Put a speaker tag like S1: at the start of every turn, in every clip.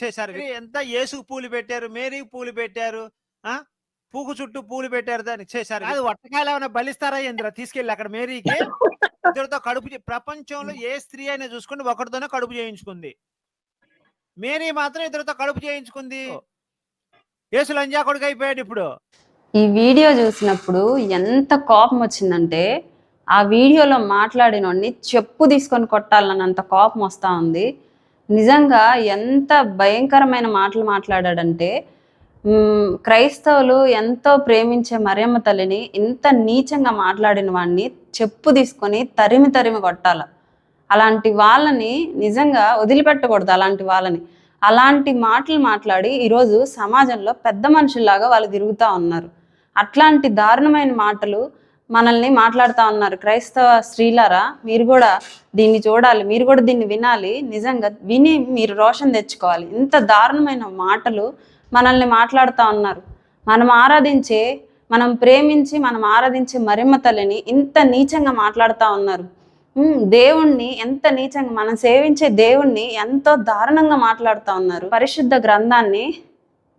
S1: చేశారు. ఎంత యేసు పూలు పెట్టారు మేరీ పూలు పెట్టారు ఆ? పూకు చుట్టూ పూలు పెట్టారు దానికి చేశారు. అది వట్టకాయలు ఏమైనా బలిస్తారా ఇంద్ర? తీసుకెళ్ళి అక్కడ మేరీకి. ఇద్దరితో కడుపు ప్రపంచంలో ఏ స్త్రీ అయినా చూసుకుని ఒకరితోనే కడుపు చేయించుకుంది. మేరీ మాత్రం ఇద్దరితో కడుపు చేయించుకుంది. యేసు లంజా కొడుకు అయిపోయాడు ఇప్పుడు.
S2: ఈ వీడియో చూసినప్పుడు ఎంత కోపం వచ్చిందంటే ఆ వీడియోలో మాట్లాడినోడిని చెప్పు తీసుకొని కొట్టాలన్నంత కోపం వస్తూ ఉంది. నిజంగా ఎంత భయంకరమైన మాటలు మాట్లాడాడంటే క్రైస్తవులు ఎంతో ప్రేమించే మరియమ్మ తల్లిని ఇంత నీచంగా మాట్లాడిన వాడిని చెప్పు తీసుకొని తరిమి తరిమి కొట్టాల. అలాంటి వాళ్ళని నిజంగా వదిలిపెట్టకూడదు అలాంటి వాళ్ళని. అలాంటి మాటలు మాట్లాడి ఈరోజు సమాజంలో పెద్ద మనుషుల్లాగా వాళ్ళు తిరుగుతూ ఉన్నారు. అట్లాంటి దారుణమైన మాటలు మనల్ని మాట్లాడుతూ ఉన్నారు. క్రైస్తవ స్త్రీలారా మీరు కూడా దీన్ని చూడాలి మీరు కూడా దీన్ని వినాలి. నిజంగా విని మీరు రోషన్ తెచ్చుకోవాలి. ఇంత దారుణమైన మాటలు మనల్ని మాట్లాడుతూ ఉన్నారు. మనం ఆరాధించే మనం ప్రేమించి మనం ఆరాధించే మరిమ్మ తల్లిని ఇంత నీచంగా మాట్లాడుతూ ఉన్నారు. దేవుణ్ణి ఎంత నీచంగా మనం సేవించే దేవుణ్ణి ఎంతో దారుణంగా మాట్లాడుతూ ఉన్నారు. పరిశుద్ధ గ్రంథాన్ని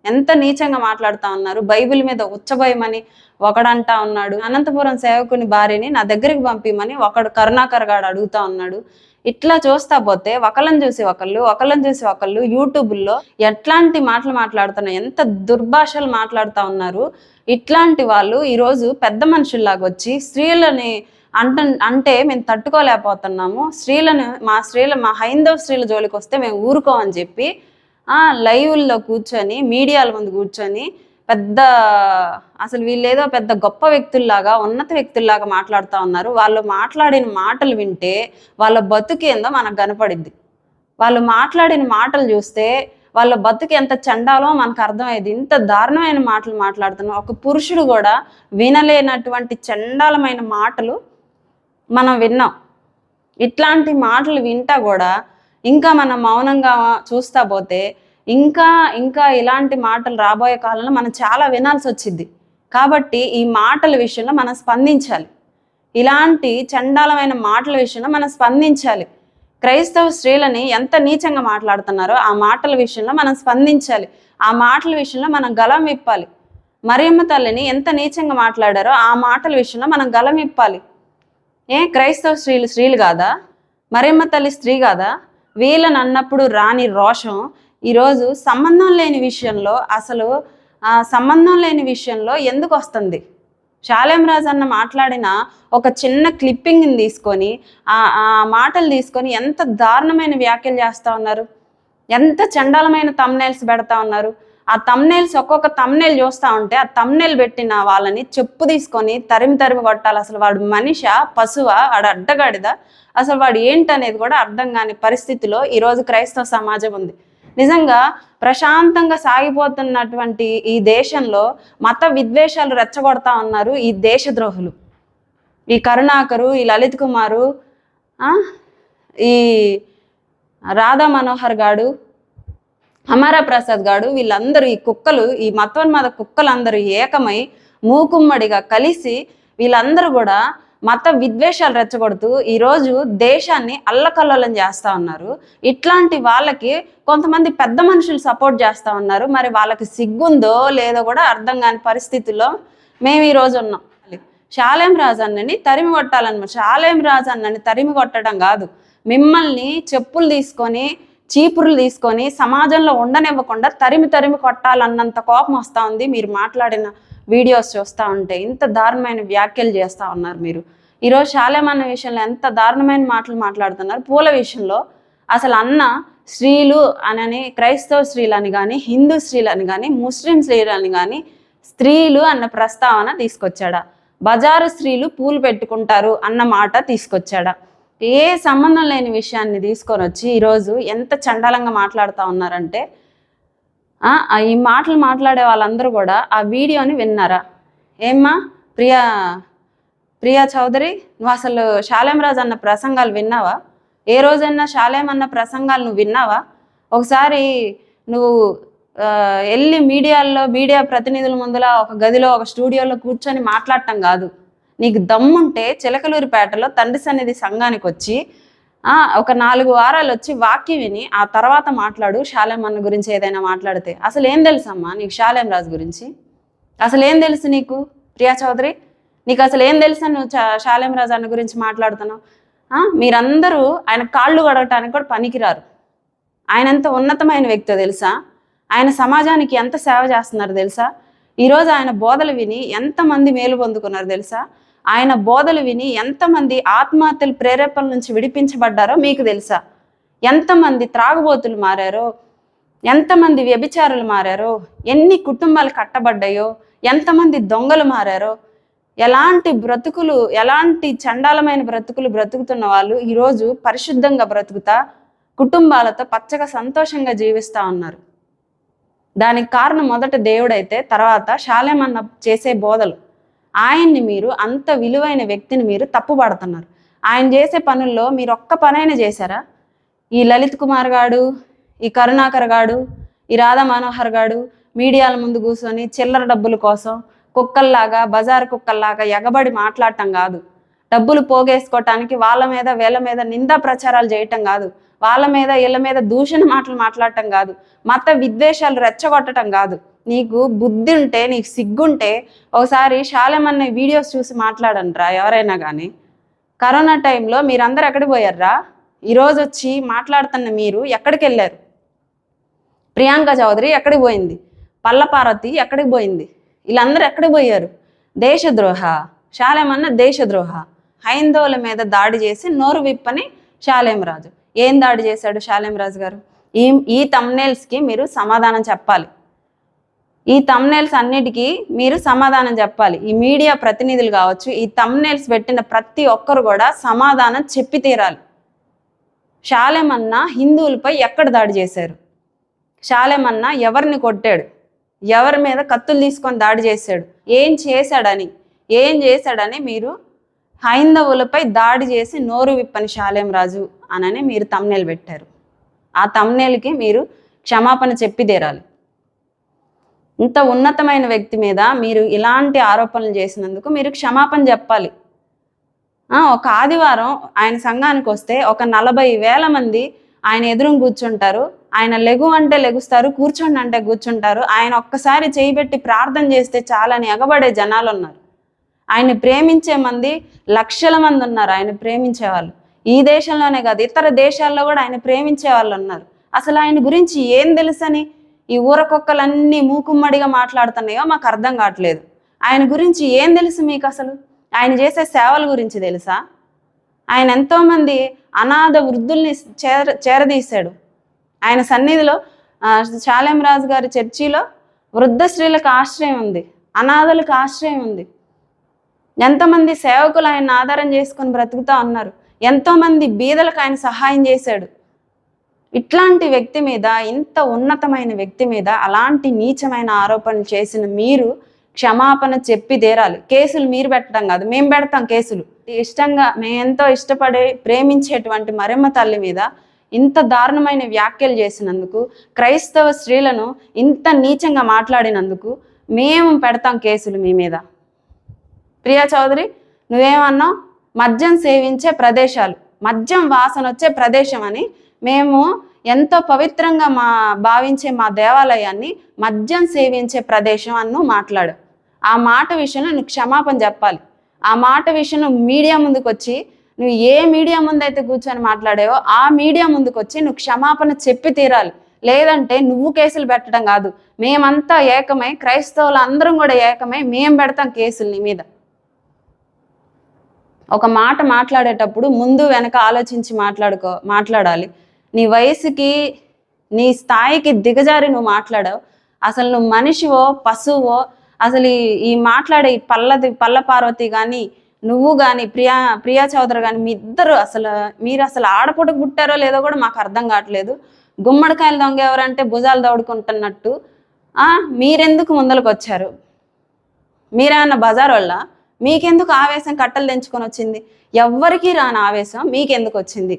S2: ఎంత నీచంగా మాట్లాడుతూ ఉన్నారు? బైబిల్ మీద ఉచ్చభయమని ఒకడంటా ఉన్నాడు. అనంతపురం సేవకుని భార్యని నా దగ్గరికి పంపిమని ఒకడు కరుణాకర్ గాడు అడుగుతా ఉన్నాడు. ఇట్లా చూస్తా పోతే ఒకళ్ళని చూసి ఒకళ్ళు ఒకళ్ళని చూసి ఒకళ్ళు యూట్యూబ్లో ఎట్లాంటి మాటలు మాట్లాడుతున్నారు ఎంత దుర్భాషలు మాట్లాడుతూ ఉన్నారు. ఇట్లాంటి వాళ్ళు ఈరోజు పెద్ద మనుషుల్లాగా వచ్చి స్త్రీలని అంట అంటే మేము తట్టుకోలేకపోతున్నాము. స్త్రీలను మా స్త్రీల మా హైందవ స్త్రీల జోలికి వస్తే మేము ఊరుకోమని చెప్పి లైవ్ల్లో కూర్చొని మీడియాల ముందు కూర్చొని పెద్ద అసలు వీళ్ళేదో పెద్ద గొప్ప వ్యక్తుల్లాగా ఉన్నత వ్యక్తుల్లాగా మాట్లాడుతూ ఉన్నారు. వాళ్ళు మాట్లాడిన మాటలు వింటే వాళ్ళ బతుకు ఏందో మనకు కనపడిద్ది. వాళ్ళు మాట్లాడిన మాటలు చూస్తే వాళ్ళ బతుకు ఎంత చండాలో మనకు అర్థమయ్యేది. ఇంత దారుణమైన మాటలు మాట్లాడుతున్నాం ఒక పురుషుడు కూడా వినలేనటువంటి చండాలమైన మాటలు మనం విన్నాం. ఇట్లాంటి మాటలు వింటా కూడా ఇంకా మనం మౌనంగా చూస్తా పోతే ఇంకా ఇంకా ఇలాంటి మాటలు రాబోయే కాలంలో మనం చాలా వినాల్సి వచ్చింది కాబట్టి ఈ మాటల విషయంలో మనం స్పందించాలి. ఇలాంటి చండాలమైన మాటల విషయంలో మనం స్పందించాలి. క్రైస్తవ స్త్రీలని ఎంత నీచంగా మాట్లాడుతున్నారో ఆ మాటల విషయంలో మనం స్పందించాలి. ఆ మాటల విషయంలో మనం గలం విప్పాలి. మరియమ్మ తల్లిని ఎంత నీచంగా మాట్లాడారో ఆ మాటల విషయంలో మనం గలం విప్పాలి. ఏ క్రైస్తవ స్త్రీలు స్త్రీలు కాదా? మరియమ్మ తల్లి స్త్రీ కాదా? వీళ్ళని అన్నప్పుడు రాని రోషం ఈరోజు సంబంధం లేని విషయంలో అసలు సంబంధం లేని విషయంలో ఎందుకు వస్తుంది? శాలేం రాజు అన్న మాట్లాడిన ఒక చిన్న క్లిప్పింగ్ని తీసుకొని ఆ మాటలు తీసుకొని ఎంత దారుణమైన వ్యాఖ్యలు చేస్తూ ఉన్నారు? ఎంత చండాలమైన తమ్నైల్స్ పెడతా ఉన్నారు? ఆ తమ్నైల్స్ ఒక్కొక్క తమ్నైల్ చూస్తూ ఉంటే ఆ తమ్నేల్ పెట్టిన వాళ్ళని చెప్పు తీసుకొని తరిమి తరిమి కొట్టాలి. అసలు వాడు మనిష పశువ వాడు అడ్డగాడిదా? అసలు వాడు ఏంటనేది కూడా అర్థం కాని పరిస్థితిలో ఈరోజు క్రైస్తవ సమాజం ఉంది. నిజంగా ప్రశాంతంగా సాగిపోతున్నటువంటి ఈ దేశంలో మత విద్వేషాలు రెచ్చగొడతా ఉన్నారు ఈ దేశద్రోహులు. ఈ కరుణాకరు ఈ లలిత్ కుమారు ఈ రాధా మనోహర్ గాడు అమర ప్రసాద్ గాడు వీళ్ళందరూ ఈ కుక్కలు ఈ మతోన్మాద కుక్కలందరూ ఏకమై మూకుమ్మడిగా కలిసి వీళ్ళందరూ కూడా మత విద్వేషాలు రెచ్చగొడుతూ ఈరోజు దేశాన్ని అల్లకల్లోలం చేస్తూ ఉన్నారు. ఇట్లాంటి వాళ్ళకి కొంతమంది పెద్ద మనుషులు సపోర్ట్ చేస్తూ ఉన్నారు. మరి వాళ్ళకి సిగ్గుందో లేదో కూడా అర్థం కాని పరిస్థితుల్లో మేము ఈరోజు ఉన్నాం. శాలేం రాజన్నని తరిమి కొట్టాలన్నమాట శాలేం రాజన్నని తరిమి కొట్టడం కాదు. మిమ్మల్ని చెప్పులు తీసుకొని చీపురులు తీసుకొని సమాజంలో ఉండనివ్వకుండా తరిమి తరిమి కొట్టాలన్నంత కోపం వస్తూ ఉంది. మీరు మాట్లాడిన వీడియోస్ చూస్తూ ఉంటే ఇంత దారుణమైన వ్యాఖ్యలు చేస్తూ ఉన్నారు మీరు. ఈరోజు శాలేమన్న విషయంలో ఎంత దారుణమైన మాటలు మాట్లాడుతున్నారు. పూల విషయంలో అసలు అన్న స్త్రీలు అనని క్రైస్తవ స్త్రీలని కానీ హిందూ స్త్రీలని కానీ ముస్లిం స్త్రీలని కానీ స్త్రీలు అన్న ప్రస్తావన తీసుకొచ్చాడా. బజారు స్త్రీలు పూలు పెట్టుకుంటారు అన్న మాట తీసుకొచ్చాడా. ఏ సంబంధం లేని విషయాన్ని తీసుకొని వచ్చి ఈరోజు ఎంత చండాలంగా మాట్లాడుతూ ఉన్నారంటే ఈ మాటలు మాట్లాడే వాళ్ళందరూ కూడా ఆ వీడియోని విన్నారా? ఏమ్మా ప్రియా ప్రియా చౌదరి నువ్వు అసలు శాలేమరాజ్ అన్న ప్రసంగాలు విన్నావా? ఏ రోజైనా శాలేం అన్న ప్రసంగాలు నువ్వు విన్నావా? ఒకసారి నువ్వు వెళ్ళి మీడియాల్లో మీడియా ప్రతినిధుల ముందల ఒక గదిలో ఒక స్టూడియోలో కూర్చొని మాట్లాడటం కాదు. నీకు దమ్ముంటే చిలకలూరిపేటలో తండ్రి సన్నిధి సంఘానికి వచ్చి ఒక నాలుగు వారాలు వచ్చి వాక్యం విని ఆ తర్వాత మాట్లాడు శాలేం అన్న గురించి ఏదైనా మాట్లాడితే. అసలు ఏం తెలుసమ్మా నీకు శాలేం రాజు గురించి? అసలు ఏం తెలుసు నీకు ప్రియా చౌదరి? నీకు అసలు ఏం తెలుసు నువ్వు చా- శాలేం రాజు అన్న గురించి మాట్లాడుతున్నావు? మీరందరూ ఆయన కాళ్ళు కడగటానికి కూడా పనికిరారు. ఆయన ఎంత ఉన్నతమైన వ్యక్తో తెలుసా? ఆయన సమాజానికి ఎంత సేవ చేస్తున్నారు తెలుసా? ఈరోజు ఆయన బోధలు విని ఎంతమంది మేలు పొందుకున్నారు తెలుసా? ఆయన బోధలు విని ఎంతమంది ఆత్మహత్యలు ప్రేరేపణ నుంచి విడిపించబడ్డారో మీకు తెలుసా? ఎంతమంది త్రాగుబోతులు మారారో? ఎంతమంది వ్యభిచారులు మారారో? ఎన్ని కుటుంబాలు కట్టబడ్డాయో? ఎంతమంది దొంగలు మారారో? ఎలాంటి బ్రతుకులు ఎలాంటి చండాలమైన బ్రతుకులు బ్రతుకుతున్న వాళ్ళు ఈరోజు పరిశుద్ధంగా బ్రతుకుతా కుటుంబాలతో పచ్చగా సంతోషంగా జీవిస్తూ ఉన్నారు. దానికి కారణం మొదట దేవుడైతే తర్వాత శాలేమన్న చేసే బోధలు. ఆయన్ని మీరు అంత విలువైన వ్యక్తిని మీరు తప్పుపడుతున్నారు ఆయన చేసే పనుల్లో మీరు ఒక్క పనైనా చేశారా? ఈ లలిత్ కుమార్ గాడు ఈ కరుణాకర్ గాడు ఈ రాధా మనోహర్ గాడు మీడియాల ముందు కూర్చొని చిల్లర డబ్బుల కోసం కుక్కల్లాగా బజార్ కుక్కల్లాగా ఎగబడి మాట్లాడటం కాదు. డబ్బులు పోగేసుకోవటానికి వాళ్ళ మీద వీళ్ళ మీద నిందా ప్రచారాలు చేయటం కాదు. వాళ్ళ మీద వీళ్ళ మీద దూషణ మాటలు మాట్లాడటం కాదు. మత విద్వేషాలు రెచ్చగొట్టడం కాదు. నీకు బుద్ధి ఉంటే నీకు సిగ్గుంటే ఒకసారి శాలమన్న వీడియోస్ చూసి మాట్లాడండిరా ఎవరైనా కానీ కరోనా టైంలో మీరందరూ ఎక్కడికి పోయారా ఈరోజు వచ్చి మాట్లాడుతున్న మీరు ఎక్కడికి వెళ్ళారు? ప్రియాంక చౌదరి ఎక్కడికి పోయింది? పల్లపార్వతి ఎక్కడికి పోయింది? వీళ్ళందరూ ఎక్కడికి పోయారు? దేశద్రోహ శాలేమన్న దేశద్రోహ. హైందవుల మీద దాడి చేసి నోరు విప్పని శాలేమరాజు ఏం దాడి చేశాడు శాలేమరాజు గారు? ఈ ఈ తమ్నేల్స్కి మీరు సమాధానం చెప్పాలి. ఈ తమ్నేల్స్ అన్నిటికీ మీరు సమాధానం చెప్పాలి. ఈ మీడియా ప్రతినిధులు కావచ్చు ఈ తమ్నేల్స్ పెట్టిన ప్రతి ఒక్కరు కూడా సమాధానం చెప్పి తీరాలి. శాలెమన్న హిందువులపై ఎక్కడ దాడి చేశారు? శాలెమన్నా ఎవరిని కొట్టాడు? ఎవరి మీద కత్తులు తీసుకొని దాడి చేశాడు? ఏం చేశాడని ఏం చేశాడని మీరు హైందవులపై దాడి చేసి నోరు విప్పని శాలేం రాజు అనని మీరు తమ్నేలు పెట్టారు. ఆ తమ్నేలకి మీరు క్షమాపణ చెప్పి తీరాలి. ఇంత ఉన్నతమైన వ్యక్తి మీద మీరు ఇలాంటి ఆరోపణలు చేసినందుకు మీరు క్షమాపణ చెప్పాలి. ఒక ఆదివారం ఆయన సంఘానికి వస్తే ఒక నలభై వేల మంది ఆయన ఎదురు కూర్చుంటారు. ఆయన లెగు అంటే లెగుస్తారు కూర్చోండి అంటే కూర్చుంటారు. ఆయన ఒక్కసారి చేయిబెట్టి ప్రార్థన చేస్తే చాలని ఎగబడే జనాలు ఉన్నారు. ఆయన ప్రేమించే మంది లక్షల మంది ఉన్నారు ఆయన ప్రేమించే వాళ్ళు. ఈ దేశంలోనే కాదు ఇతర దేశాల్లో కూడా ఆయన ప్రేమించే వాళ్ళు ఉన్నారు. అసలు ఆయన గురించి ఏం తెలుసని ఈ ఊరకొక్కలన్నీ మూకుమ్మడిగా మాట్లాడుతున్నాయో మాకు అర్థం కావట్లేదు. ఆయన గురించి ఏం తెలుసు మీకు అసలు? ఆయన చేసే సేవల గురించి తెలుసా? ఆయన ఎంతోమంది అనాథ వృద్ధుల్ని చేర చేరదీశాడు. ఆయన సన్నిధిలో ఆ, రాజు గారి చర్చిలో వృద్ధ స్త్రీలకు ఆశ్రయం ఉంది అనాథలకు ఆశ్రయం ఉంది. ఎంతమంది సేవకులు ఆయన ఆధారం చేసుకొని బ్రతుకుతా ఉన్నారు. ఎంతోమంది బీదలకు ఆయన సహాయం చేశాడు. ఇట్లాంటి వ్యక్తి మీద ఇంత ఉన్నతమైన వ్యక్తి మీద అలాంటి నీచమైన ఆరోపణలు చేసిన మీరు క్షమాపణ చెప్పి తీరాలి కేసులు మీరు పెట్టడం కాదు మేము పెడతాం కేసులు. ఇష్టంగా మేము ఎంతో ఇష్టపడే ప్రేమించేటువంటి మరెమ్మ తల్లి మీద ఇంత దారుణమైన వ్యాఖ్యలు చేసినందుకు క్రైస్తవ స్త్రీలను ఇంత నీచంగా మాట్లాడినందుకు మేము పెడతాం కేసులు మీ మీద. ప్రియా చౌదరి నువ్వేమన్నావు మద్యం సేవించే ప్రదేశాలు మద్యం వాసన వచ్చే ప్రదేశం అని మేము ఎంతో పవిత్రంగా మా భావించే మా దేవాలయాన్ని మద్యం సేవించే ప్రదేశం అన్ను మాట్లాడు. ఆ మాట విషయంలో నువ్వు క్షమాపణ చెప్పాలి. ఆ మాట విషయం మీడియా ముందుకు వచ్చి నువ్వు ఏ మీడియా ముందు అయితే కూర్చొని మాట్లాడావో ఆ మీడియా ముందుకు వచ్చి నువ్వు క్షమాపణ చెప్పి తీరాలి. లేదంటే నువ్వు కేసులు పెట్టడం కాదు. మేమంతా ఏకమై క్రైస్తవులు అందరం కూడా ఏకమై మేము పెడతాం కేసులు నీ మీద. ఒక మాట మాట్లాడేటప్పుడు ముందు వెనక ఆలోచించి మాట్లాడుకో మాట్లాడాలి. నీ వయసుకి నీ స్థాయికి దిగజారి నువ్వు మాట్లాడావు. అసలు నువ్వు మనిషివో పశువో అసలు ఈ ఈ మాట్లాడే ఈ పల్లది పల్ల పార్వతి కానీ నువ్వు కానీ ప్రియా ప్రియా చౌదరి కానీ మీ ఇద్దరు అసలు మీరు అసలు ఆడపూట పుట్టారో లేదో కూడా మాకు అర్థం కావట్లేదు. గుమ్మడికాయలు దొంగ ఎవరంటే భుజాలు దౌడుకుంటున్నట్టు. మీరెందుకు ముందరకు వచ్చారు మీరేమన్నా బజార్ వల్ల మీకెందుకు ఆవేశం కట్టలు తెంచుకొని వచ్చింది ఎవ్వరికి రాని ఆవేశం మీకెందుకు వచ్చింది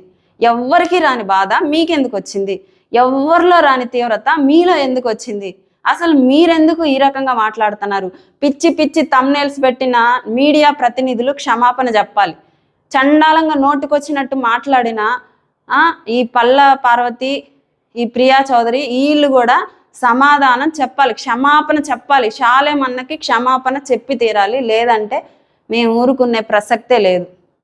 S2: ఎవ్వరికి రాని బాధ మీకెందుకు వచ్చింది? ఎవ్వరిలో రాని తీవ్రత మీలో ఎందుకు వచ్చింది? అసలు మీరెందుకు ఈ రకంగా మాట్లాడుతున్నారు? పిచ్చి పిచ్చి తమ్నేల్స్ పెట్టిన మీడియా ప్రతినిధులు క్షమాపణ చెప్పాలి. చండాలంగా నోటికొచ్చినట్టు మాట్లాడిన ఈ పల్ల పార్వతి ఈ ప్రియా చౌదరి వీళ్ళు కూడా సమాధానం చెప్పాలి. క్షమాపణ చెప్పాలి. శాలేమన్నకి క్షమాపణ చెప్పి తీరాలి. లేదంటే మేము ఊరుకునే ప్రసక్తే లేదు.